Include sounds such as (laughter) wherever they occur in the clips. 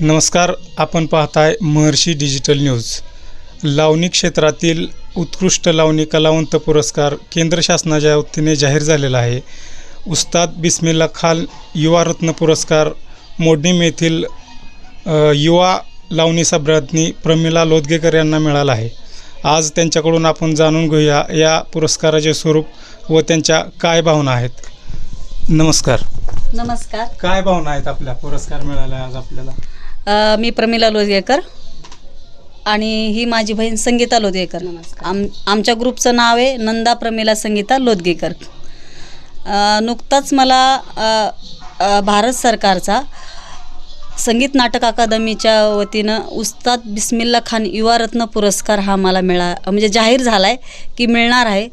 नमस्कार आपण पाहताय महर्षी डिजिटल न्यूज. लावणी क्षेत्रातील उत्कृष्ट लावणी कलावंत पुरस्कार केंद्र शासनाच्या वतीने जाहीर झालेला आहे. उस्ताद बिस्मिल्ला खान युवा रत्न पुरस्कार मोडणीम येथील युवा लावणी सम्राज्ञी प्रमिला लोदगेकर यांना मिळाला आहे. आज त्यांच्याकडून आपण जाणून घेऊया या पुरस्काराचे स्वरूप व त्यांच्या काय भावना आहेत. नमस्कार. नमस्कार. काय भावना आहेत आपल्या पुरस्कार मिळाला आज आपल्याला? मी प्रमिला लोदगेकर आणि ही माझी बहीण संगीता लोदगेकर आम आमच्या ग्रुपचं नाव आहे नंदा प्रमिला संगीता लोदगेकर नुकताच मला भारत सरकारचा संगीत नाटक अकादमीच्या वतीनं उस्ताद बिस्मिल्ला खान युवा रत्न पुरस्कार हा मला मिळा म्हणजे जाहीर झाला आहे की मिळणार आहे.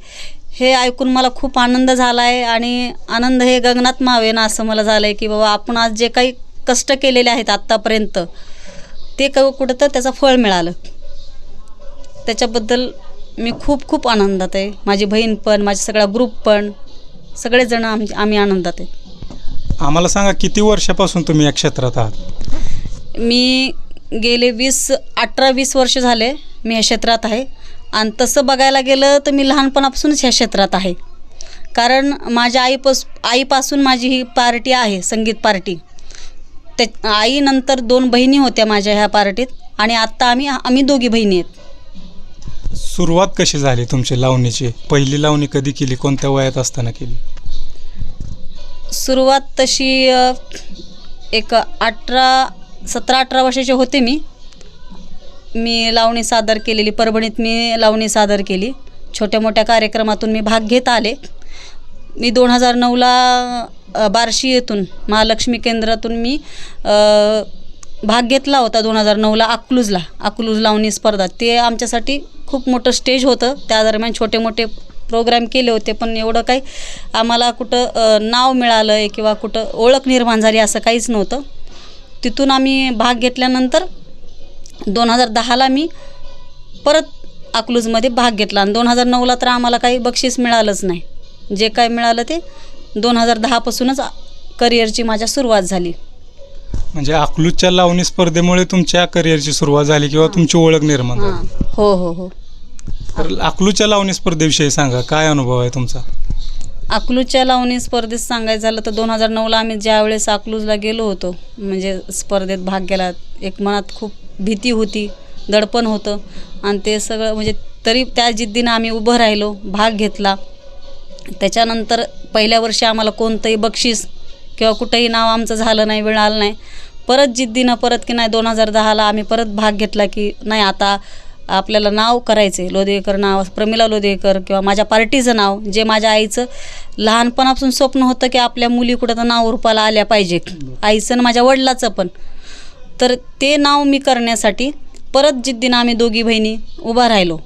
हे ऐकून मला खूप आनंद झाला आहे आणि आनंद हे गगनात मावेना असं मला झालं आहे की बाबा आपण आज जे काही कष्ट केलेले आहेत आत्तापर्यंत. ते क कुठं तर त्याचं फळ मिळालं. त्याच्याबद्दल मी खूप खूप आनंदात आहे. माझी बहीण पण माझा सगळा ग्रुप पण सगळेजण आम आम्ही आनंदात आहे. आम्हाला सांगा किती वर्षापासून तुम्ही या क्षेत्रात आहात? मी गेले वीस अठरा वीस वर्ष झाले मी ह्या क्षेत्रात आहे. आणि तसं बघायला गेलं तर मी लहानपणापासूनच ह्या क्षेत्रात आहे. कारण माझ्या आईपास आईपासून माझी ही पार्टी आहे संगीत पार्टी. त्या आईनंतर दोन बहिणी होत्या माझ्या ह्या पार्टीत आणि आत्ता आम्ही आम्ही दोघी बहिणी आहेत. सुरुवात कशी झाली तुमची लावणीची? पहिली लावणी कधी केली? कोणत्या वयात असताना केली? सुरुवात तशी अ, एक अठरा सतरा अठरा वर्षाचे होते मी. मी लावणी सादर केलेली परभणीत मी लावणी सादर केली. छोट्या मोठ्या कार्यक्रमातून मी भाग घेत आले. मी दोन हजार नऊला बार्शी येथून महालक्ष्मी केंद्रातून मी भाग घेतला होता दोन हजार नऊला अकलूजला. अकलूज लावणी स्पर्धा. ते आमच्यासाठी खूप मोठं स्टेज होतं. त्या दरम्यान छोटे मोठे प्रोग्राम केले होते पण एवढं काही आम्हाला कुठं नाव मिळालं आहे किंवा कुठं ओळख निर्माण झाली असं काहीच नव्हतं. तिथून आम्ही भाग घेतल्यानंतर दोन हजार दहाला मी परत अकलूजमध्ये भाग घेतला. आणि दोन हजार नऊला तर आम्हाला काही बक्षीस मिळालंच नाही. जे काय मिळालं ते दोन हजार दहापासूनच करिअरची माझ्या सुरुवात झाली. म्हणजे अकलूजच्या लावणी स्पर्धेमुळे तुमच्या करिअरची सुरुवात झाली किंवा तुमची ओळख निर्माण हां झाली? हो. हो हो तर अकलूजच्या लावणी स्पर्धेविषयी सांगा काय अनुभव आहे तुमचा? अकलूजच्या लावणी स्पर्धेत सांगायचं झालं तर दोन हजार नऊला आम्ही ज्यावेळेस अकलूजला गेलो होतो म्हणजे स्पर्धेत भाग गेला एक मनात खूप भीती होती दडपण होतं. आणि ते सगळं म्हणजे तरी त्या जिद्दीनं आम्ही उभं राहिलो भाग घेतला. त्याच्यानंतर पहिल्या वर्षी आम्हाला कोणतंही बक्षीस किंवा कुठंही नाव आमचं झालं नाही मिळालं नाही. परत जिद्दीनं परत की नाही दोन हजार दहाला आम्ही परत भाग घेतला की नाही आता आपल्याला नाव करायचं आहे लोधेकर नाव प्रमिला लोधेकर किंवा माझ्या पार्टीचं नाव जे माझ्या आईचं लहानपणापासून स्वप्न होतं की आपल्या मुली कुठं तर नाव रूपाला आल्या पाहिजे आईचं आणि माझ्या वडिलाचं पण. तर ते नाव मी करण्यासाठी परत जिद्दीनं आम्ही दोघी बहिणी उभा राहिलो.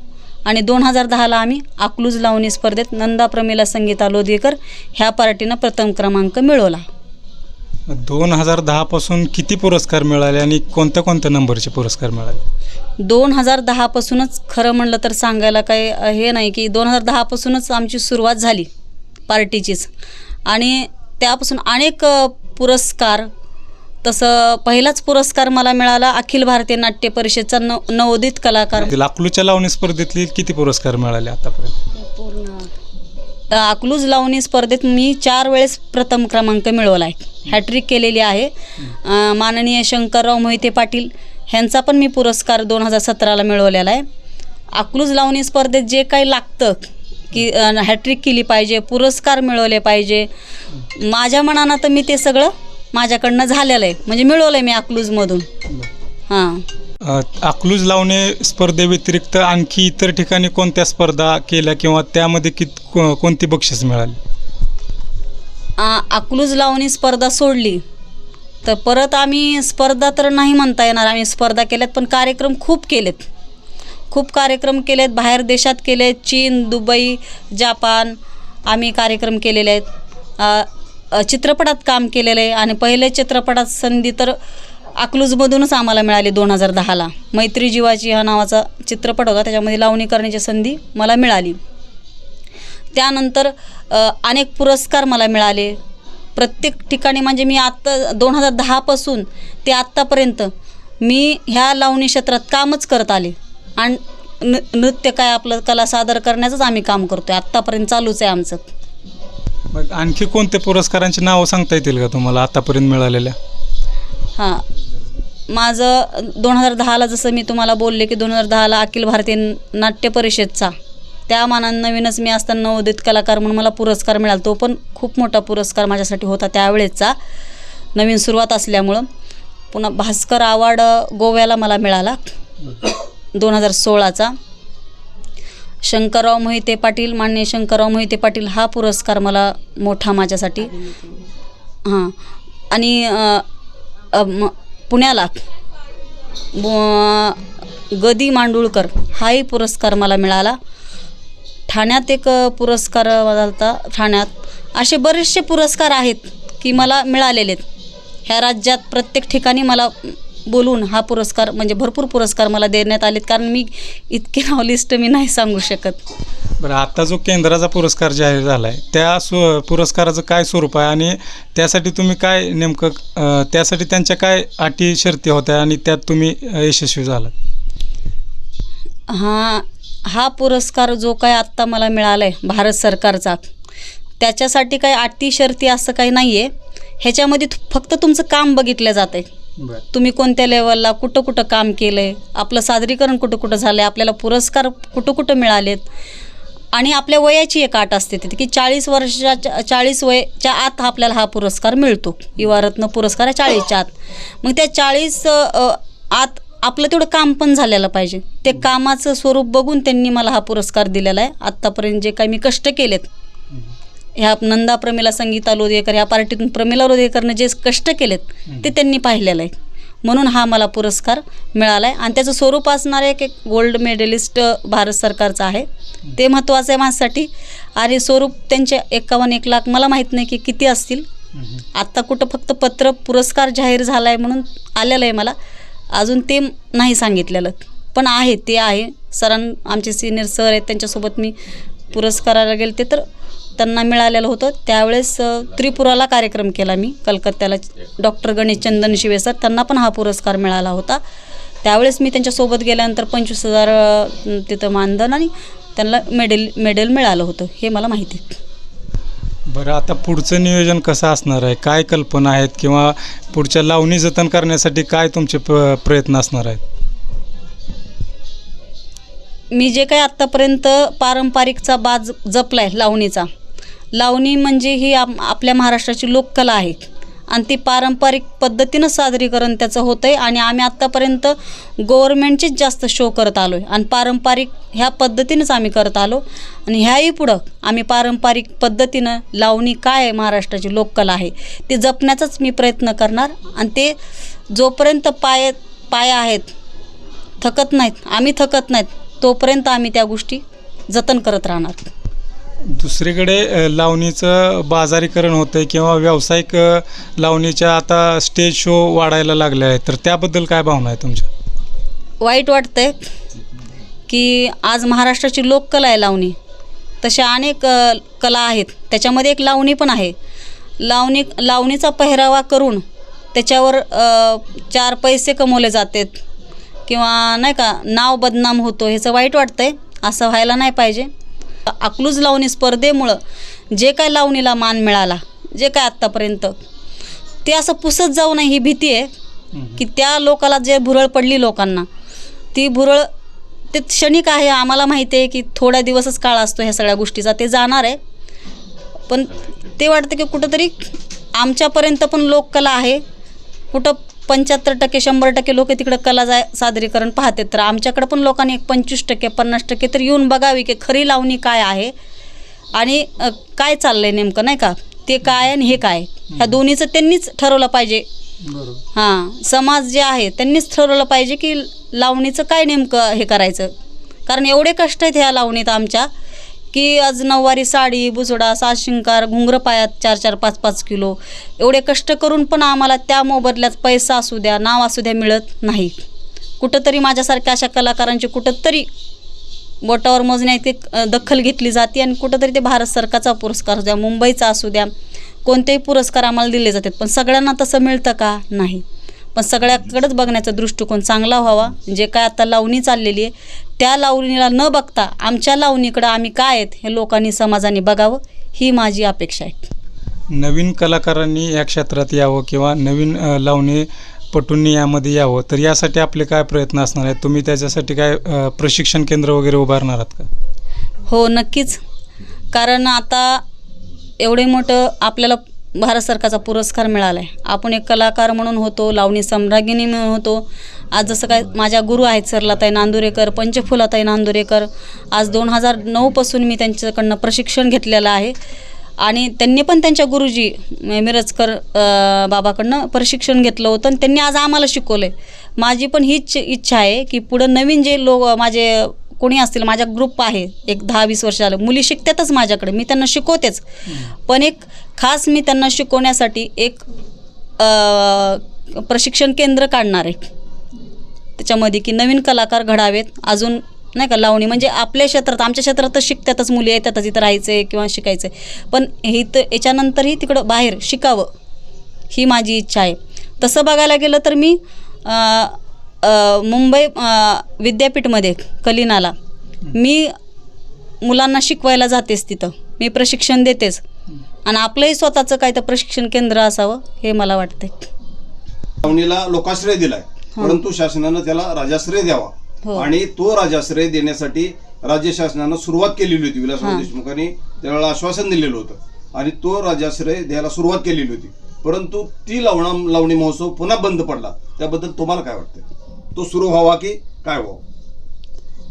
आणि दोन हजार दहाला आम्ही अकलूज लावणी स्पर्धेत नंदा प्रमिला संगीता लोधेकर ह्या पार्टीनं प्रथम क्रमांक मिळवला. दोन हजार दहापासून किती पुरस्कार मिळाले आणि कोणत्या कोणत्या नंबरचे पुरस्कार मिळाले? दोन हजार दहापासूनच खरं म्हणलं तर सांगायला काही अ, हे नाही की दोन हजार दहापासूनच आमची सुरुवात झाली पार्टीचीच. आणि त्यापासून अनेक पुरस्कार तसं पहिलाच पुरस्कार मला मिळाला अखिल भारतीय नाट्य परिषदचा न नवोदित कलाकार. तिला अकलूजच्या लावणी स्पर्धेतले किती पुरस्कार मिळाले आतापर्यंत? अकलूज लावणी स्पर्धेत मी चार वेळेस प्रथम क्रमांक मिळवला आहे हॅट्रिक केलेली आहे. माननीय शंकरराव मोहिते पाटील ह्यांचा पण मी पुरस्कार दोन हजार सतराला मिळवलेला आहे. अकलूज लावणी स्पर्धेत जे काही लागतं की हॅट्रिक केली पाहिजे पुरस्कार मिळवले पाहिजे. माझ्या मनानं तर मी ते सगळं माझ्याकडनं झालेलं आहे. म्हणजे मिळवलं आहे मी अकलूजमधून. हां. अ, अकलूज लावणे स्पर्धेव्यतिरिक्त आणखी इतर ठिकाणी कोणत्या स्पर्धा केल्या किंवा त्यामध्ये कित को- कोणती बक्षीस मिळाली? आ- अकलूज लावणी स्पर्धा सोडली. तर परत आम्ही स्पर्धा तर नाही म्हणता येणार. आम्ही स्पर्धा केल्यात पण कार्यक्रम खूप केलेत. खूप कार्यक्रम केलेत. बाहेर देशात केलेत. चीन दुबई जापान आम्ही कार्यक्रम केलेले आहेत. आ, चित्रपटात काम केलेलं आहे आणि पहिले चित्रपटात संधी तर अकलूजमधूनच आम्हाला मिळाली दोन हजार दहाला. मैत्री जीवाची हा नावाचा चित्रपट होता त्याच्यामध्ये लावणी करण्याची संधी मला मिळाली. त्यानंतर अनेक पुरस्कार मला मिळाले. प्रत्येक ठिकाणी म्हणजे मी आत्ता दोन हजार दहापासून ते आत्तापर्यंत मी ह्या लावणी क्षेत्रात कामच करत आले. आणि न नृत्य काय आपलं कला सादर करण्याचंच आम्ही काम करतो आहे आत्तापर्यंत चालूच आहे आमचं. मग आणखी कोणत्या पुरस्कारांची नावं सांगता येतील का तुम्हाला आतापर्यंत मिळालेल्या? हां. माझं दोन हजार दहाला जसं मी तुम्हाला बोलले की दोन हजार दहाला अखिल भारतीय नाट्य परिषदचा. त्या मानानं नवीनच मी असताना नवोदित कलाकार म्हणून मला पुरस्कार मिळाला. तो पण खूप मोठा पुरस्कार माझ्यासाठी होता त्यावेळेचा. नवीन सुरुवात असल्यामुळं. पुन्हा भास्कर अवॉर्ड गोव्याला मला मिळाला. दोन हजार सोळाचा. शंकरराव मोहिते पाटील मान्य शंकरराव मोहिते पाटील हा पुरस्कार मला मोठा माझ्यासाठी. हां. आणि पुण्याला ब- गदी मांडुळकर हाही पुरस्कार मला मिळाला. ठाण्यात एक पुरस्कार मला होता ठाण्यात. असे बरेचसे पुरस्कार आहेत की मला मिळालेले आहेत. ह्या राज्यात प्रत्येक ठिकाणी मला बोलून हा पुरस्कार म्हणजे भरपूर पुरस्कार मला देण्यात आलेत. कारण मी इतके नाव लिस्ट मी नाही सांगू शकत. बरं आता जो केंद्राचा पुरस्कार जाहीर झाला आहे त्या स्व पुरस्काराचं काय स्वरूप आहे? आणि त्यासाठी तुम्ही काय नेमकं अ, त्यासाठी त्यांच्या काय अटी शर्ती होत्या आणि त्यात तुम्ही अ, यशस्वी झालात? हा हा पुरस्कार जो काय आत्ता मला मिळाला आहे भारत सरकारचा त्याच्यासाठी काही अटी शर्ती असं काही नाही आहे ह्याच्यामध्ये फक्त तुमचं काम बघितलं जातं आहे तुम्ही कोणत्या लेवलला कुठं कुठं काम केलं आहे आपलं सादरीकरण कुठं कुठं झालं आहे आपल्याला पुरस्कार कुठं कुठं मिळालेत? आणि आपल्या वयाची एक आट असते तिथे की चाळीस वर्षाच्या चाळीस वयच्या आत आपल्याला हा पुरस्कार मिळतो. युवारत्न पुरस्कार आहे चाळीसच्या आत. मग त्या चाळीस आत आपलं तेवढं काम पण झालेलं पाहिजे. ते कामाचं स्वरूप बघून त्यांनी मला हा पुरस्कार दिलेला आहे. आत्तापर्यंत जे काही मी कष्ट केलेत ह्या नंदा प्रमिला संगीता लोधेकर ह्या पार्टीतून प्रमिला लोधेकरनं जे कष्ट केलेत ते त्यांनी पाहिलेलं आहे. म्हणून हा मला पुरस्कार मिळाला आहे आणि त्याचं स्वरूप असणार आहे एक गोल्ड मेडलिस्ट भारत सरकारचं आहे. ते महत्त्वाचं आहे माझ्यासाठी. आणि स्वरूप त्यांचे एकावन्न एक लाख मला माहीत नाही की किती असतील. आत्ता कुठं फक्त पत्र पुरस्कार जाहीर झाला आहे म्हणून आलेलं आहे मला. अजून ते नाही सांगितलेलं. पण आहे ते आहे. सरां आमचे सिनियर सर आहेत त्यांच्यासोबत मी पुरस्काराला गेले ते तर त्यांना मिळालेलं होतं. त्यावेळेस त्रिपुराला कार्यक्रम केला मी. कलकत्त्याला डॉक्टर गणेश चंदन शिवे सर त्यांना पण हा पुरस्कार मिळाला होता. त्यावेळेस मी त्यांच्यासोबत गेल्यानंतर पंचवीस हजार तिथं मानधन आणि त्यांना मेडल मेडल मिळालं होतं. हे मला माहिती बरं आता पुढचं नियोजन कसं असणार आहे? काय कल्पना आहेत? किंवा पुढच्या लावणी जतन करण्यासाठी काय तुमचे प प्रयत्न असणार आहेत? मी जे काही आत्तापर्यंत पारंपरिकचा बाज जपला आहे लावणीचा लावणी म्हणजे ही आप आपल्या महाराष्ट्राची लोककला आहे. आणि ती पारंपरिक पद्धतीनं सादरीकरण त्याचं होतं आहे आणि आम्ही आत्तापर्यंत गव्हर्मेंटचेच जास्त शो करत आलो आहे आणि पारंपरिक ह्या पद्धतीनंच आम्ही करत आलो. आणि ह्याही पुढं आम्ही पारंपरिक पद्धतीनं लावणी काय आहे महाराष्ट्राची लोककला आहे ते जपण्याचाच मी प्रयत्न करणार. आणि ते जोपर्यंत पाय पाय आहेत थकत नाहीत आम्ही थकत नाहीत तोपर्यंत आम्ही त्या गोष्टी जतन करत राहणार. दुसरीकडे लावणीचं बाजारीकरण होतं आहे किंवा व्यावसायिक लावणीच्या आता स्टेज शो वाढायला लागले आहेत तर त्याबद्दल काय भावना आहे तुमच्या? वाईट वाटतंय की आज महाराष्ट्राची लोककला आहे लावणी. तशा अनेक अ, कला आहेत. त्याच्यामध्ये एक लावणी पण आहे. लावणी लावणीचा पेहरावा करून त्याच्यावर अ, चार पैसे कमवले जातात किंवा नाही का नाव बदनाम होतो ह्याचं वाईट वाटतंय. असं व्हायला नाही पाहिजे. अकलूज लावणी स्पर्धेमुळं जे काय लावणीला मान मिळाला जे काय आत्तापर्यंत ते असं पुसत जाऊ नये ही भीती आहे की त्या लोकाला जे भुरळ पडली लोकांना ती भुरळ ते क्षणिक आहे आम्हाला माहिती आहे की थोड्या दिवसच काळ असतो ह्या सगळ्या गोष्टीचा ते जाणार आहे. पण ते वाटतं की कुठंतरी आमच्यापर्यंत पण लोककला आहे कुठं पंच्याहत्तर टक्के शंभर टक्के लोक तिकडं कला जाय सादरीकरण पाहतात. तर आमच्याकडं पण लोकांनी एक पंचवीस टक्के पन्नास टक्के तर येऊन बघावी की खरी लावणी काय आहे आणि काय चाललं आहे नेमकं नाही का? ते काय आणि हे काय? ह्या दोन्हीचं त्यांनीच ठरवलं पाहिजे. हां समाज जे आहे त्यांनीच ठरवलं पाहिजे की लावणीचं काय नेमकं हे करायचं. कारण एवढे कष्ट आहेत ह्या लावणीत आमच्या. की आज नऊवारी साडी बुजडा सात शिंकार घुंगरं पायात चार चार पाच पाच किलो. एवढे कष्ट करून पण आम्हाला त्या मोबदल्यात पैसा असू द्या नाव असू द्या मिळत नाही. कुठंतरी माझ्यासारख्या अशा कलाकारांची कुठंतरी बोटावर मोजण्यात ते दखल घेतली जाते आणि कुठंतरी ते भारत सरकारचा पुरस्कार असू द्या मुंबईचा असू द्या कोणतेही पुरस्कार आम्हाला दिले जातात. पण सगळ्यांना तसं मिळतं का? नाही. पण सगळ्याकडेच बघण्याचा दृष्टिकोन चांगला व्हावा. जे काय आता लावणी चाललेली आहे त्या लावणीला न बघता आमच्या लावणीकडं आम्ही काय आहेत हे लोकांनी समाजाने बघावं ही माझी अपेक्षा आहे. नवीन कलाकारांनी या क्षेत्रात यावं किंवा नवीन लावणी पटूंनी यामध्ये यावं तर यासाठी आपले काय प्रयत्न असणार आहेत? तुम्ही त्याच्यासाठी काय प्रशिक्षण केंद्र वगैरे उभारणार आहात का? हो नक्कीच. कारण आता एवढे मोठं आपल्याला भारत सरकारचा पुरस्कार मिळाला आहे आपण एक कलाकार म्हणून होतो लावणी सम्राज्ञिनी म्हणून होतो. आज जसं काय माझ्या गुरु आहेत सरलाताई नांदुरेकर पंचफुलाताई नांदुरेकर. आज दोन हजार नऊपासून मी त्यांच्याकडनं प्रशिक्षण घेतलेलं आहे. आणि त्यांनी पण त्यांच्या गुरुजी मिरजकर बाबाकडनं प्रशिक्षण घेतलं होतं आणि त्यांनी आज आम्हाला शिकवलं आहे माझी पण हीच इच्छा आहे की पुढं नवीन जे लोक माझे कोणी असतील माझा ग्रुप आहे एक दहा वीस वर्ष झालं. मुली शिकतातच माझ्याकडे मी त्यांना शिकवतेच. पण एक खास मी त्यांना शिकवण्यासाठी एक प्रशिक्षण केंद्र काढणार आहे. त्याच्यामध्ये की नवीन कलाकार घडावेत अजून नाही का लावणी. म्हणजे आपल्या क्षेत्रात आमच्या क्षेत्रात तर शिकतातच मुली येतातच इथं राहायचं आहे किंवा शिकायचं आहे पण हे तर याच्यानंतरही तिकडं बाहेर शिकावं ही माझी इच्छा आहे. तसं बघायला गेलं तर मी मुंबई विद्यापीठमध्ये कलिनाला. मी मुलांना शिकवायला जातेच तिथं. मी प्रशिक्षण देतेच. आणि आपलंही स्वतःचं काय तर प्रशिक्षण केंद्र असावं हे मला वाटतंय. लावणीला लोकाश्रय दिलाय. परंतु शासनानं त्याला राजाश्रय हो. द्यावा आणि तो राजाश्रय देण्यासाठी राज्य शासनानं सुरुवात केलेली होती. विलासराव हां. देशमुखांनी त्यावेळेला आश्वासन दिलेलं होतं. आणि तो राजाश्रय द्यायला सुरुवात केलेली होती. परंतु ती लावणा लावणी महोत्सव पुन्हा बंद पडला. त्याबद्दल तुम्हाला काय वाटतं तो सुरू व्हावा की काय व्हावं?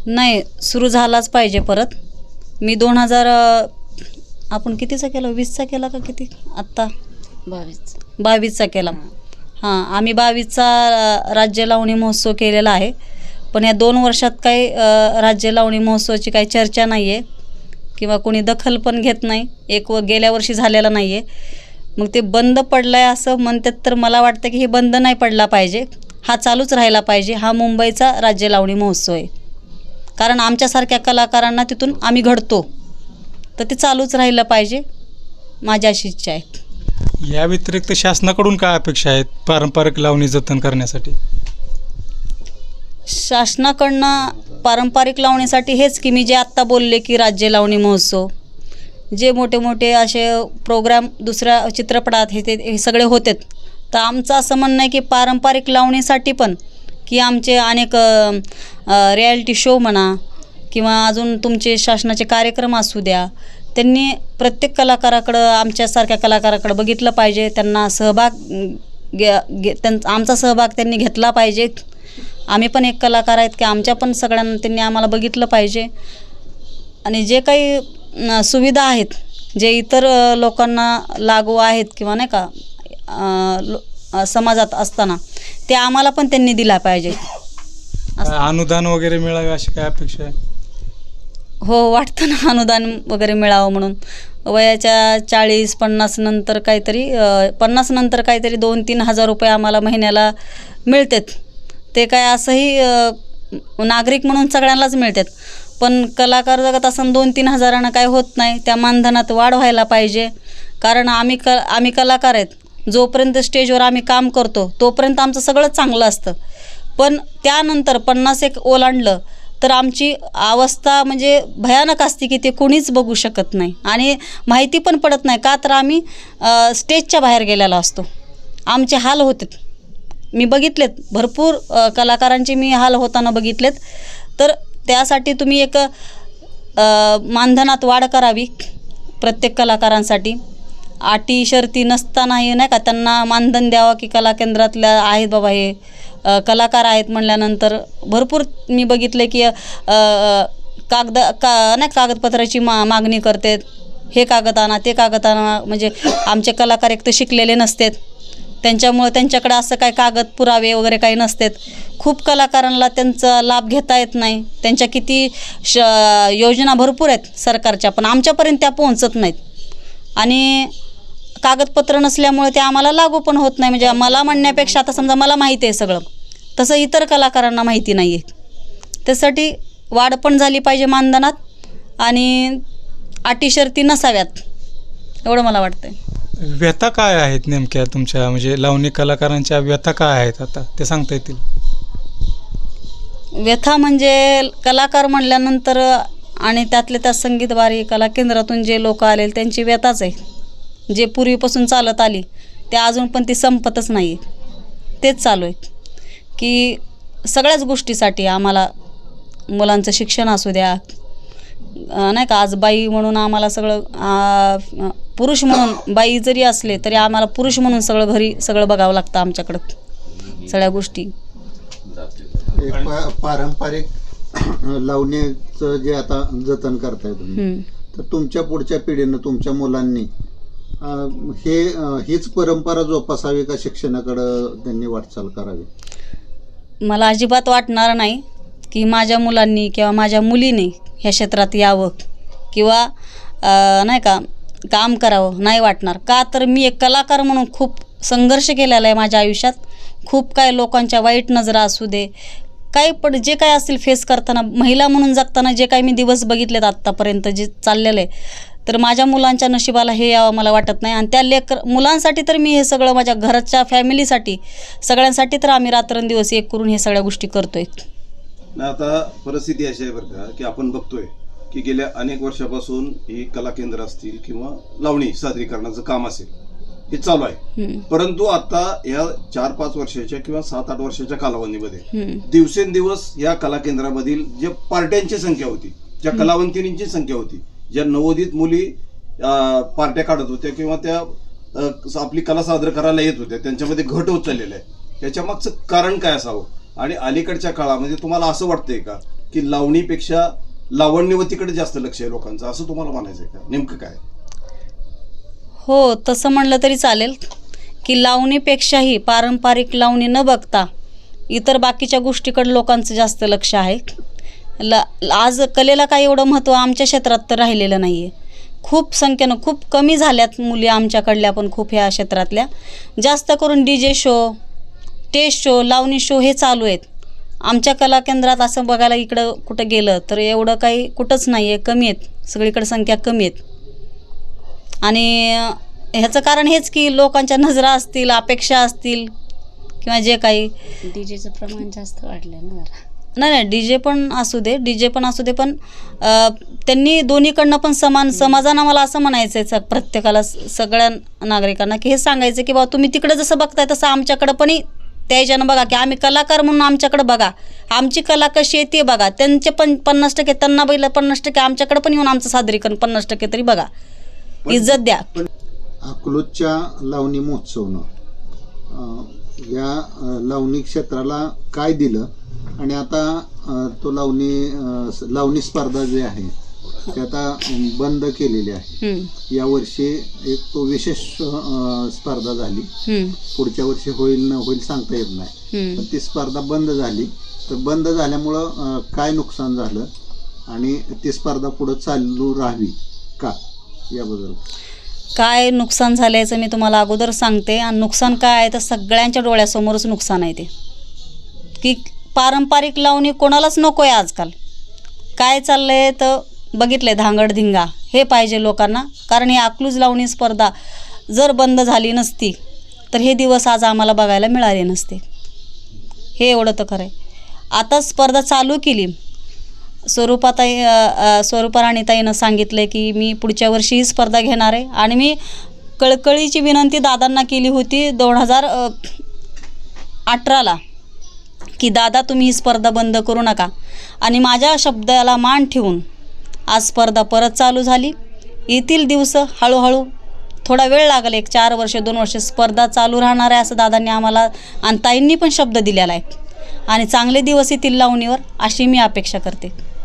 नाही सुरू झालाच पाहिजे परत. मी दोन हजार आपण कितीचा केला? वीसचा केला का किती? आत्ता? बावीस. बावीसचा केला. हां. आम्ही बावीसचा राज्य लावणी महोत्सव केलेला आहे. पण या दोन वर्षात काही राज्य लावणी महोत्सवाची काही चर्चा नाही आहे किंवा कोणी दखल पण घेत नाही. एक व गेल्या वर्षी झालेला नाही आहे मग ते बंद पडलं आहे असं म्हणतात तर मला वाटतं की हे बंद नाही पडला पाहिजे. हा चालूच राहिला पाहिजे. हा मुंबईचा राज्य लावणी महोत्सव आहे. कारण आमच्यासारख्या कलाकारांना तिथून आम्ही घडतो. तर ते चालूच राहिलं पाहिजे. माझी अशी इच्छा आहे. या व्यतिरिक्त शासनाकडून काय अपेक्षा आहेत पारंपरिक लावणी जतन करण्यासाठी? शासनाकडनं पारंपरिक लावणीसाठी हेच की मी जे आत्ता बोलले की राज्य लावणी महोत्सव. जे मोठे मोठे असे प्रोग्राम दुसऱ्या चित्रपटात हे ते हे सगळे होतेत. तर आमचं असं म्हणणं आहे की पारंपरिक लावणीसाठी पण की आमचे अनेक रियालिटी शो म्हणा किंवा अजून तुमचे शासनाचे कार्यक्रम असू द्या त्यांनी प्रत्येक कलाकाराकडं आमच्यासारख्या कलाकाराकडं बघितलं पाहिजे त्यांना सहभाग अं, घे त्यांचा आमचा सहभाग त्यांनी घेतला पाहिजे. आम्ही पण एक कलाकार आहेत की आमच्या पण सगळ्यांना त्यांनी आम्हाला बघितलं पाहिजे. आणि जे काही सुविधा आहेत जे इतर लोकांना लागू आहेत किंवा नाही का लो- समाजात असताना ते आम्हाला पण त्यांनी दिला पाहिजे. काय अनुदान वगैरे मिळावे अशी काय अपेक्षा आहे? हो वाटतं ना अनुदान वगैरे मिळावं म्हणून. वयाच्या चाळीस पन्नास नंतर काहीतरी अं, पन्नास नंतर काहीतरी दोन तीन हजार रुपये आम्हाला महिन्याला मिळतात. ते काय असंही अं, नागरिक म्हणून सगळ्यांनाच मिळतात. पण कलाकार जगत असं दोन तीन हजारानं काय होत नाही. त्या मानधनात वाढ व्हायला पाहिजे. कारण आम्ही क आम्ही कलाकार आहेत. जोपर्यंत स्टेजवर आम्ही काम करतो तोपर्यंत आमचं सगळं चांगलं असतं. पण त्यानंतर पन्नास एक ओलांडलं तर आमची अवस्था म्हणजे भयानक असते की ते कोणीच बघू शकत नाही. आणि माहिती पण पडत नाही का तर आम्ही स्टेजच्या बाहेर गेलेला असतो. आमचे हाल होते मी बघितलेत भरपूर कलाकारांचे मी हाल होताना बघितलेत. तर त्यासाठी तुम्ही एक मानधनात वाढ करावी प्रत्येक कलाकारांसाठी. अटी शर्ती नसतानाही नाही का त्यांना मानधन द्यावं की कला केंद्रातल्या आहेत बाबा हे कलाकार आहेत म्हणल्यानंतर भरपूर मी बघितले की कागद का नाही कागदपत्राची मा मागणी करतात हे कागद आणा ते कागद आणा म्हणजे आमचे कलाकार एक तर शिकलेले नसतात. त्यांच्यामुळं त्यांच्याकडे असं काय कागद पुरावे वगैरे काही नसतात. खूप कलाकारांना त्यांचा लाभ घेता येत नाही. त्यांच्या किती श योजना भरपूर आहेत सरकारच्या पण आमच्यापर्यंत त्या पोहोचत नाहीत. आणि कागदपत्र नसल्यामुळे ते आम्हाला लागू पण होत नाही. म्हणजे मला म्हणण्यापेक्षा आता समजा मला माहिती आहे सगळं. तसं इतर कलाकारांना माहिती नाही आहे त्यासाठी वाढ पण झाली पाहिजे मानधनात आणि अटी शर्ती नसाव्यात एवढं मला वाटतं व्यथा काय आहेत नेमक्या तुमच्या? म्हणजे लावणी कलाकारांच्या व्यथा काय आहेत आता? ते सांगता येतील. व्यथा म्हणजे कलाकार म्हणल्यानंतर आणि त्यातले त्यात संगीतवारी कला केंद्रातून जे लोक आले त्यांची व्यथाच आहे. जे पूर्वीपासून चालत आली ते अजून पण ती संपतच नाही तेच चालू आहे. की सगळ्याच गोष्टीसाठी आम्हाला मुलांचं शिक्षण असू द्या नाही का आज बाई म्हणून आम्हाला सगळं पुरुष म्हणून बाई जरी असले तरी आम्हाला पुरुष म्हणून सगळं घरी सगळं बघावं लागतं आमच्याकडं. सगळ्या गोष्टी. एक पा- पारंपरिक लावणीचं जे आता जतन करताय तुम्ही. तर तुमच्या पुढच्या पिढीनं तुमच्या मुलांनी हे हीच परंपरा जोपासावी का शिक्षणाकडं त्यांनी वाटचाल करावी? मला अजिबात वाटणार नाही की माझ्या मुलांनी किंवा माझ्या मुलीने ह्या क्षेत्रात यावं किंवा नाही का काम करावं नाही वाटणार. का तर मी एक कलाकार म्हणून खूप संघर्ष केलेला आहे माझ्या आयुष्यात. खूप काय लोकांच्या वाईट नजरा असू दे. काही पण जे काय असतील फेस करताना महिला म्हणून जगताना जे काही मी दिवस बघितलेत आत्तापर्यंत जे चाललेलं आहे तर माझ्या मुलांच्या नशिबाला हे यावं मला वाटत नाही. आणि त्या लेकर मुलांसाठी तर मी हे सगळं माझ्या घराच्या फॅमिलीसाठी सगळ्यांसाठी तर आम्ही रात्रंदिवस एक करून हे सगळ्या गोष्टी करतोय. आता परिस्थिती अशी आहे बरं का की आपण बघतोय की गेल्या अनेक वर्षापासून ही कला केंद्र असतील किंवा लावणी सादरीकरणाचं काम असेल हे चालू आहे. परंतु आता या चार पाच वर्षाच्या किंवा सात आठ वर्षाच्या कालावधीमध्ये दिवसेंदिवस या कला केंद्रामधील जे पार्ट्यांची संख्या होती ज्या कलावंतिनींची संख्या होती ज्या नवोदित मुली पार्ट्या काढत होत्या किंवा त्या आपली कला सादर करायला येत होत्या त्यांच्यामध्ये घट होत चाललेला आहे. याच्या मागचं कारण काय असावं? आणि अलीकडच्या काळामध्ये तुम्हाला असं वाटतंय का की लावणीपेक्षा लावण्यवतीकडे जास्त लक्ष आहे लोकांचं? असं तुम्हाला म्हणायचं आहे का? नेमकं काय? हो तसं म्हणलं तरी चालेल की लावणीपेक्षाही पारंपरिक लावणी न बघता इतर बाकीच्या गोष्टीकडे लोकांचं जास्त लक्ष आहे. ल आज कलेला काही एवढं महत्त्व आमच्या क्षेत्रात तर राहिलेलं नाही आहे खूप संख्येनं खूप कमी झाल्यात मुली आमच्याकडल्या पण खूप ह्या क्षेत्रातल्या. जास्त करून D J show test show लावणी शो हे चालू आहेत. आमच्या कला केंद्रात असं बघायला इकडं कुठं गेलं तर एवढं काही कुठंच नाही आहे कमी आहेत. सगळीकडे संख्या कमी आहेत. आणि ह्याचं कारण हेच की लोकांच्या नजरा असतील अपेक्षा असतील किंवा जे काही. डीजेचं प्रमाण जास्त वाढलं ना नाही नाही डी जे पण असू दे डी जे पण असू दे पण त्यांनी दोन्हीकडनं पण समान समाजानं मला असं म्हणायचं आहे प्रत्येकाला सगळ्या नागरिकांना की हे सांगायचं की बाबा तुम्ही तिकडं जसं बघताय तसं आमच्याकडं पण त्या ह्याच्यानं बघा की आम्ही कलाकार म्हणून आमच्याकडं बघा. आमची कला कशी आहे ते बघा. त्यांचे पण पन्नास टक्के त्यांना बैल पन्नास टक्के आमच्याकडं पण येऊन आमचं सादरीकरण पन्नास टक्के तरी बघा. इज्जत द्या. अकलूजच्या लावणी महोत्सवनं अं, या लावणी क्षेत्राला काय दिलं? आणि आता तो लावणी लावणी स्पर्धा जे आहे ते आता बंद केलेली आहे. हम्म, यावर्षी एक तो विशेष स्पर्धा झाली. पुढच्या वर्षी होईल न होईल सांगता येत नाही. पण ती स्पर्धा बंद झाली. तर बंद झाल्यामुळं काय नुकसान झालं? आणि ती स्पर्धा पुढं चालू राहावी का? याबद्दल. काय नुकसान झाल्याचं मी तुम्हाला अगोदर सांगते. आणि नुकसान काय आहे तर सगळ्यांच्या डोळ्यासमोरच नुकसान आहे ते. की पारंपरिक लावणी कोणालाच नको आहे आजकाल. काय चाललं आहे तर बघितलं आहे धांगडधिंगा हे पाहिजे लोकांना. कारण ही अकलूज लावणी स्पर्धा जर बंद झाली नसती तर हे दिवस आज आम्हाला बघायला मिळाले नसते. हे एवढं तर खरं आहे. आता स्पर्धा चालू केली. स्वरूपाताई अ, अ, स्वरूपा राणीताईनं सांगितलं की मी पुढच्या वर्षी ही स्पर्धा घेणार आहे. आणि मी कळकळीची विनंती दादांना केली होती दोन हजार अठराला की दादा तुम्ही ही स्पर्धा बंद करू नका. आणि माझ्या शब्दाला मान ठेवून आज स्पर्धा परत चालू झाली. येतील दिवस हळूहळू. थोडा वेळ लागेल एक चार वर्ष दोन वर्ष स्पर्धा चालू राहणार आहे असं दादांनी आम्हाला आणि ताईंनी पण शब्द दिलेला आहे. आणि चांगले दिवस येतील लावणीवर अशी मी अपेक्षा करते.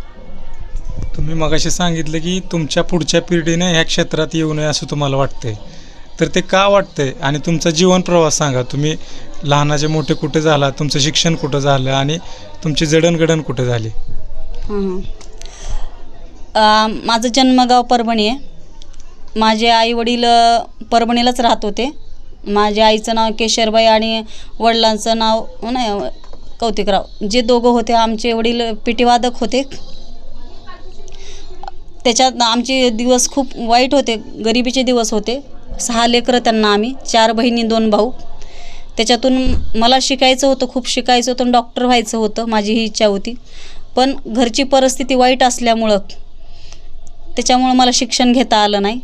तुम्ही मगाशी सांगितलं की तुमच्या पुढच्या पिढीने ह्या क्षेत्रात येऊ नये असं तुम्हाला वाटतंय. तर ते का वाटतंय? आणि तुमचा जीवन प्रवास सांगा. तुम्ही लहानाचे मोठे कुठे झाला? तुमचं शिक्षण कुठं झालं? आणि तुमची जडणघडण कुठे झाली? माझं जन्मगाव परभणी आहे. माझे आई वडील परभणीलाच राहत होते. माझ्या आईचं नाव केशरबाई आणि वडिलांचं नाव नाही कौतिकराव. जे दोघं होते आमचे वडील पिटीवादक होते. त्याच्यात आमचे दिवस खूप वाईट होते गरिबीचे दिवस होते. सहा लेकरं त्यांना आम्ही चार बहिणी दोन भाऊ. त्याच्यातून मला शिकायचं होतं खूप शिकायचं होतं डॉक्टर व्हायचं होतं माझी ही इच्छा होती. पण घरची परिस्थिती वाईट असल्यामुळं त्याच्यामुळं मला शिक्षण घेता आलं नाही.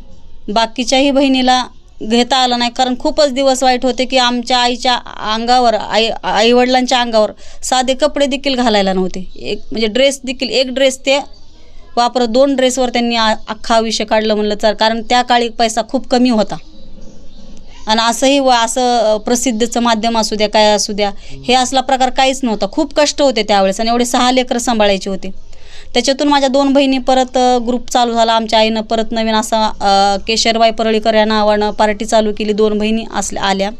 बाकीच्याही बहिणीला घेता आलं नाही कारण खूपच दिवस वाईट होते की आमच्या आईच्या अंगावर आई आईवडिलांच्या अंगावर साधे कपडे देखील घालायला नव्हते. एक म्हणजे ड्रेस देखील एक ड्रेस ते वापर दोन ड्रेसवर त्यांनी अख्खा आयुष्य काढलं म्हणलं तर कारण त्या काळी पैसा खूप कमी होता. आणि असंही व असं प्रसिद्धीचं माध्यम असू द्या काय असू द्या हे असला प्रकार काहीच नव्हता. खूप कष्ट होते त्यावेळेस आणि एवढे सहा लेकरं सांभाळायचे होते. त्याच्यातून माझ्या दोन बहिणी परत ग्रुप चालू झाला. आमच्या आईनं परत नवीन असा केशरबाई परळीकर या नावानं पार्टी चालू केली. दोन बहिणी असल्या आल्या.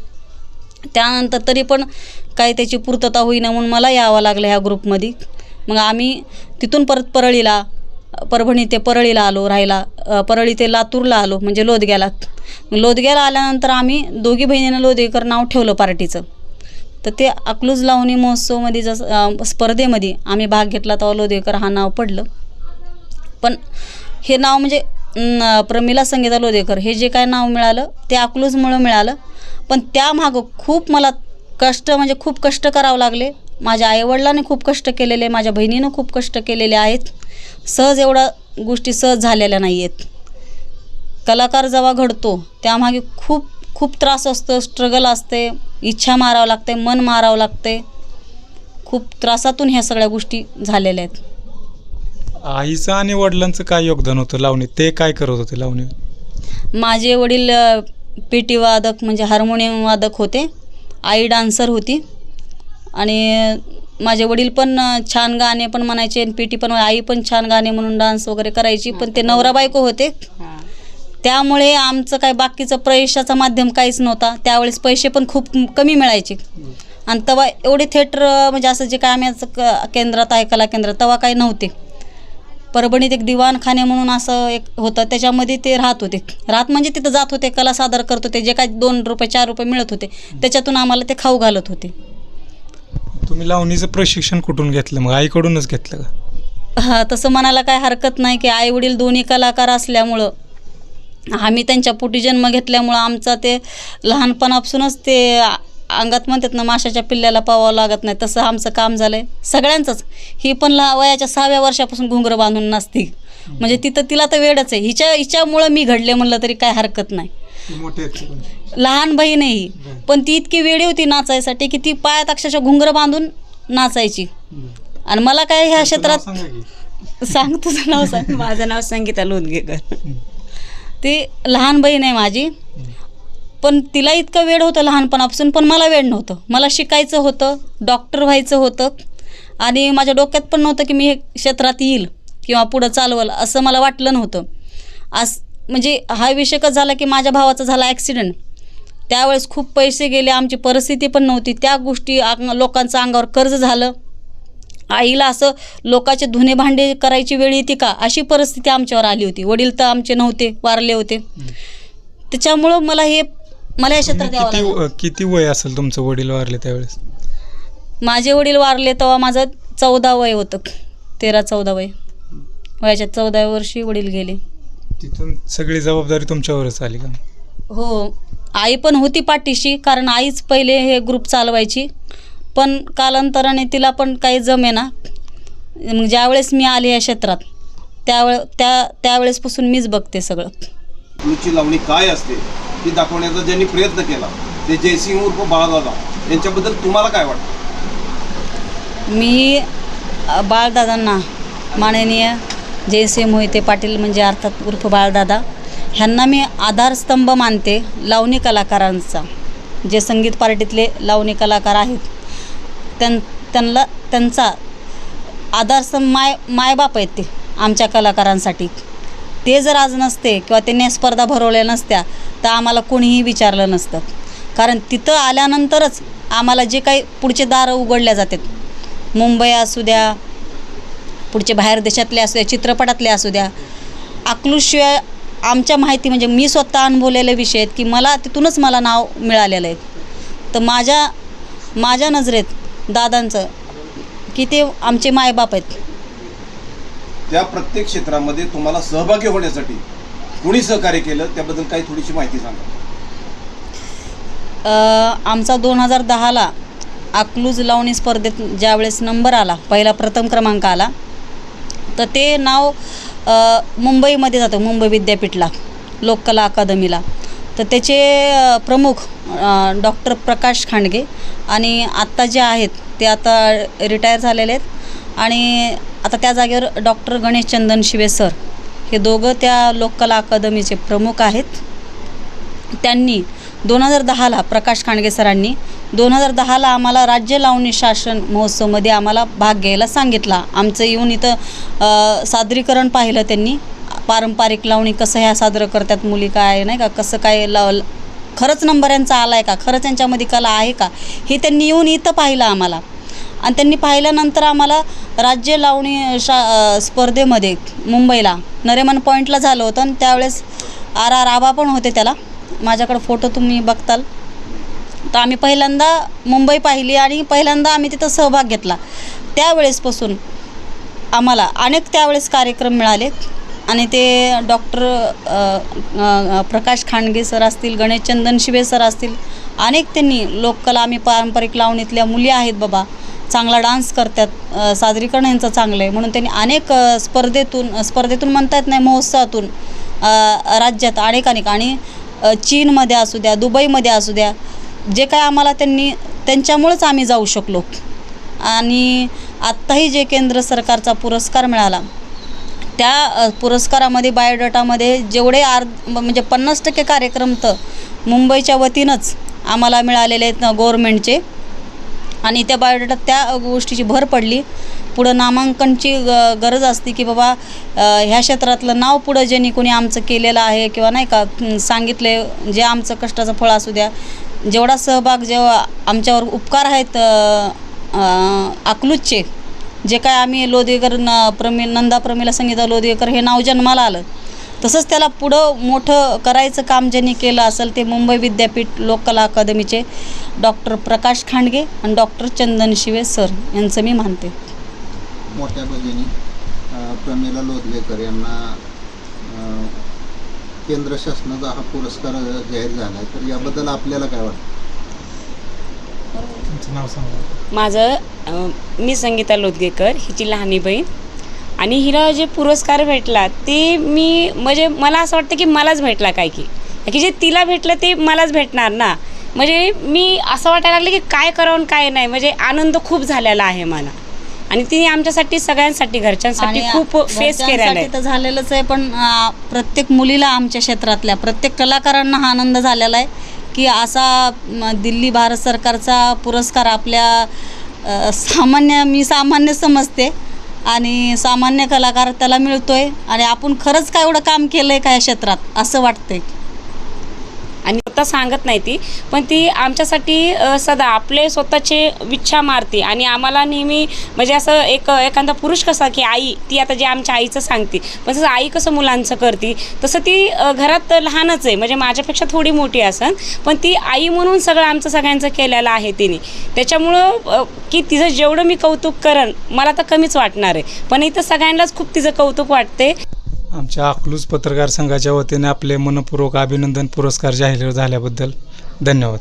त्यानंतर तरी पण काही त्याची पूर्तता होईना म्हणून मला यावं लागलं ह्या ग्रुपमध्ये मग आम्ही तिथून परत परळीला परभणी ते परळीला आलो राहायला परळी ते लातूरला आलो म्हणजे लोदग्याला लोदग्याला आल्यानंतर आम्ही दोघी बहिणीनं लोदगेकर नाव ठेवलं पार्टीचं. तर ते अकलूज लावणी महोत्सवमध्ये जसं स्पर्धेमध्ये आम्ही भाग घेतला तेव्हा लोदगेकर हा नाव पडलं. पण हे नाव म्हणजे प्रमिला संगीता लोदेकर हे जे काय नाव मिळालं ते अकलूजमुळं मिळालं. पण त्यामागं खूप मला कष्ट म्हणजे खूप कष्ट करावं लागले. माझ्या आईवडिलांनी खूप कष्ट केलेले माझ्या बहिणीनं खूप कष्ट केलेले आहेत. सहज एवढ्या गोष्टी सहज झालेल्या नाही आहेत कलाकार जेव्हा घडतो त्यामागे खूप खूप त्रास असतो स्ट्रगल असते इच्छा मारावं लागते मन मारावं लागते. खूप त्रासातून ह्या सगळ्या गोष्टी झालेल्या आहेत. आईचं आणि वडिलांचं काय योगदान होतं लावणीत? ते काय करत होते लावणी माझे वडील पेटी वादक म्हणजे हार्मोनियम वादक होते. आई डान्सर होती. आणि माझे वडील पण छान गाणे पण म्हणायचे पेटी पण आई पण छान गाणे म्हणून डान्स वगैरे करायची पण ते नवरा बायको होते. त्यामुळे आमचं काय बाकीचं प्रवेशाचा माध्यम काहीच नव्हता. त्यावेळेस पैसे पण खूप कमी मिळायचे. आणि तेव्हा एवढे थिएटर म्हणजे असं जे काय आम्ही केंद्रात आहे कला केंद्रात तेव्हा काही नव्हते. परभणीत एक दिवाणखाने म्हणून असं एक होतं त्याच्यामध्ये ते राहत होते. राहत म्हणजे तिथं जात होते कला सादर करत होते जे काय दोन रुपये चार रुपये मिळत होते. त्याच्यातून आम्हाला ते खाऊ घालत होते. तुम्ही लावणीचं प्रशिक्षण कुठून घेतलं? मग आईकडूनच घेतलं का? हा तसं म्हणायला काय हरकत नाही की आई वडील दोन्ही कलाकार असल्यामुळं. आम्ही त्यांच्या पोटी जन्म घेतल्यामुळं आमचा ते लहानपणापासूनच ते आ- अंगात म्हणतात ना माशाच्या पिल्ल्याला पावावं लागत नाही. तसं आमचं काम झालं आहे सगळ्यांचंच. ही पण लहा वयाच्या सहाव्या वर्षापासून घुंगरं बांधून नसती. म्हणजे तिथं तिला तर वेळच आहे. हिच्या हिच्यामुळं मी घडले म्हणलं तरी काय हरकत नाही. मोठे लहान बहीण आहे ही. पण ती इतकी वेळी होती नाचायसाठी की ती पायात अक्षरशः घुंगरं बांधून नाचायची. आणि मला काय ह्या क्षेत्रात सांग तुझं नाव सांग. (laughs) माझं नाव संगीता लोदगेकर ती लहान बहीण आहे माझी. पण तिला इतकं वेळ होतं लहानपणापासून पण मला वेळ नव्हतं. मला शिकायचं होतं डॉक्टर व्हायचं होतं. आणि माझ्या डोक्यात पण नव्हतं की मी हे क्षेत्रात येईल किंवा पुढं चालवलं असं मला वाटलं नव्हतं. आज म्हणजे हा विषय कसं झाला की माझ्या भावाचा झाला ॲक्सिडेंट त्यावेळेस खूप पैसे गेले आमची परिस्थिती पण नव्हती. त्या गोष्टी लोकांचं अंगावर कर्ज झालं. आईला असं लोकाचे धुणे भांडे करायची वेळ येते का? अशी परिस्थिती आमच्यावर आली होती. वडील तर आमचे नव्हते वारले होते. त्याच्यामुळं मला हे मला या क्षेत्रात किती. किती वय असेल तुमचं वडील वारले त्यावेळेस? माझे वडील वारले तेव्हा माझं चौदा वय होतं. तेरा चौदा वय. वयाच्या चौदाव्या वर्षी वडील गेले. तिथून सगळी जबाबदारी तुमच्यावरच आली का? हो आई पण होती पाठीशी कारण आईच पहिले हे ग्रुप चालवायची. पण कालांतराने तिला पण काही जमेना मग ज्यावेळेस मी आले या क्षेत्रात त्यावेळे त्या त्यावेळेसपासून मीच बघते सगळं. तुमची लावणी काय असते ती दाखवण्याचा ज्यांनी प्रयत्न केला ते जयसिंग उर्फ बाळदादा यांच्याबद्दल तुम्हाला काय वाटतं? मी अ, बाळदादांना माननीय जयसिंह मोहिते पाटील म्हणजे अर्थात उर्फ बाळदादा. ह्यांना मी आधारस्तंभ मानते लावणी कलाकारांचा. जे संगीत पार्टीतले लावणी कलाकार आहेत. त्यां त्यांना त्यांचा आधारस्तंभ माय मायबाप आहेत ते आमच्या कलाकारांसाठी. ते जर आज नसते किंवा त्यांनी स्पर्धा भरवल्या नसत्या तर आम्हाला कोणीही विचारलं नसतं. कारण तिथं आल्यानंतरच आम्हाला जे काही पुढचे दारं उघडल्या जातात. मुंबई असू द्या पुढचे बाहेर देशातले असू द्या चित्रपटातले असू द्या अकलूशिवाय आमच्या माहिती म्हणजे मी स्वतः अनुभवलेले विषय आहेत की मला तिथूनच मला नाव मिळालेलं आहे. तर माझ्या माझ्या नजरेत दादांचं की ते आमचे मायबाप आहेत. त्या प्रत्येक क्षेत्रामध्ये तुम्हाला सहभागी होण्यासाठी कोणी सहकार्य केलं त्याबद्दल काही थोडीशी माहिती सांगा. आमचा दोन हजार दहाला अकलूज लावणी स्पर्धेत ज्यावेळेस नंबर आला पहिला प्रथम क्रमांक आला तर ते नाव मुंबईमध्ये जातं मुंबई विद्यापीठला लोककला अकादमीला. तर त्याचे प्रमुख डॉक्टर प्रकाश खांडगे आणि आत्ता जे आहेत ते आता रिटायर झालेले आहेत. आणि आता त्या जागेवर डॉक्टर गणेश चंदन शिवे सर हे दोघं त्या लोककला अकादमीचे प्रमुख आहेत. त्यांनी दोन हजार दहाला प्रकाश खांडगे सरांनी दोन हजार दहाला आम्हाला राज्य लावणी शासन महोत्सवमध्ये आम्हाला भाग घ्यायला सांगितला. आमचं येऊन इथं सादरीकरण पाहिलं त्यांनी. पारंपरिक लावणी कसं ह्या सादर करतात मुली काय नाही का? कसं काय लाव खरंच नंबर यांचा आला आहे का? खरंच यांच्यामध्ये कला आहे का? हे त्यांनी येऊन इथं पाहिलं आम्हाला. आणि त्यांनी पाहिल्यानंतर आम्हाला राज्य लावणी शा स्पर्धेमध्ये मुंबईला नरेमन पॉईंटला झालं होतं आणि त्यावेळेस आर आर आबा पण होते त्याला. माझ्याकडं फोटो तुम्ही बघताल. तर आम्ही पहिल्यांदा मुंबई पाहिली आणि पहिल्यांदा आम्ही तिथं सहभाग घेतला. त्यावेळेसपासून आम्हाला अनेक त्यावेळेस कार्यक्रम मिळाले आणि ते डॉक्टर प्रकाश खांडगे सर असतील गणेश चंदन शिवे सर असतील अनेक त्यांनी लोककला आम्ही पारंपरिक लावणीतल्या मुली आहेत बाबा चांगला डान्स करतात सादरीकरण यांचं चांगलं आहे म्हणून त्यांनी अनेक स्पर्धेतून स्पर्धेतून म्हणता येत नाही महोत्सवातून राज्यात अनेक अनेक आणि चीनमध्ये असू द्या दुबईमध्ये असू द्या जे काय आम्हाला त्यांनी त्यांच्यामुळेच आम्ही जाऊ शकलो. आणि आत्ताही जे केंद्र सरकारचा पुरस्कार मिळाला त्या पुरस्कारामध्ये बायोडाटामध्ये जेवढे आर म्हणजे पन्नास टक्के कार्यक्रम तर मुंबईच्या वतीनंच आम्हाला मिळालेले आहेत गव्हर्मेंटचे आणि त्या बायोडाटात त्या गोष्टीची भर पडली. पुढं नामांकनची ग गरज असते की बाबा ह्या क्षेत्रातलं नाव पुढं ज्यांनी कोणी आमचं केलेलं आहे किंवा नाही का सांगितले जे आमचं कष्टाचं फळ असू द्या. जेवढा सहभाग जेव्हा आमच्यावर उपकार आहेत अकलूजचे जे काय आम्ही लोदवेकर न प्रमी नंदा प्रमिला संगीता लोदवेकर हे नाव जन्माला आलं तसंच त्याला पुढं मोठं करायचं काम ज्यांनी केलं असेल ते मुंबई विद्यापीठ लोककला अकादमीचे डॉक्टर प्रकाश खांडगे आणि डॉक्टर चंदन शिवे सर यांचं मी मानते. मोठ्या भगिनी प्रमिला लोदलेकर यांना केंद्र शासनाचा हा पुरस्कार जाहीर झाला आहे तर याबद्दल आपल्याला काय वाटतं? तुमचं नाव सांगा. माझं मी संगीता लोदगेकर हिची लहानी बहीण. आणि हिला जे पुरस्कार भेटला ते मी म्हणजे मला असं वाटतं की मलाच भेटला काय की. की जे तिला भेटलं ते मलाच भेटणार ना. म्हणजे मी असं वाटायला लागलं की काय करावं काय नाही. म्हणजे आनंद खूप झालेला आहे मला. आणि तिने आमच्यासाठी सगळ्यांसाठी घरच्यांसाठी खूप फेस केलेला झालेलंच आहे पण प्रत्येक मुलीला आमच्या क्षेत्रातल्या प्रत्येक कलाकारांना हा आनंद झालेला आहे की असा दिल्ली भारत सरकारचा पुरस्कार आपल्या सामान्य मी सामान्य समजते. आणि सामान्य कलाकार त्याला मिळतो आहे आणि आपण खरंच काय एवढं काम केलं आहे का या क्षेत्रात? असं वाटतं आहे आणि स्वतः सांगत नाही ती. पण ती आमच्यासाठी सदा आपले स्वतःचे विच्छा मारते आणि आम्हाला नेहमी म्हणजे असं एक एखादा पुरुष कसा की आई ती आता जे आमच्या आईचं सांगते. पण तसं आई कसं मुलांचं करते तसं ती घरात लहानच आहे. म्हणजे माझ्यापेक्षा थोडी मोठी असन. पण ती आई म्हणून सगळं आमचं सगळ्यांचं केलेलं आहे तिने. त्याच्यामुळं की तिचं जेवढं मी कौतुक करन मला तर कमीच वाटणार आहे. पण इथं सगळ्यांनाच खूप तिचं कौतुक वाटते. आमच्या अकलूज पत्रकार संघाच्या वतीने आपले मनपूर्वक अभिनंदन पुरस्कार जाहीर झाल्याबद्दल धन्यवाद.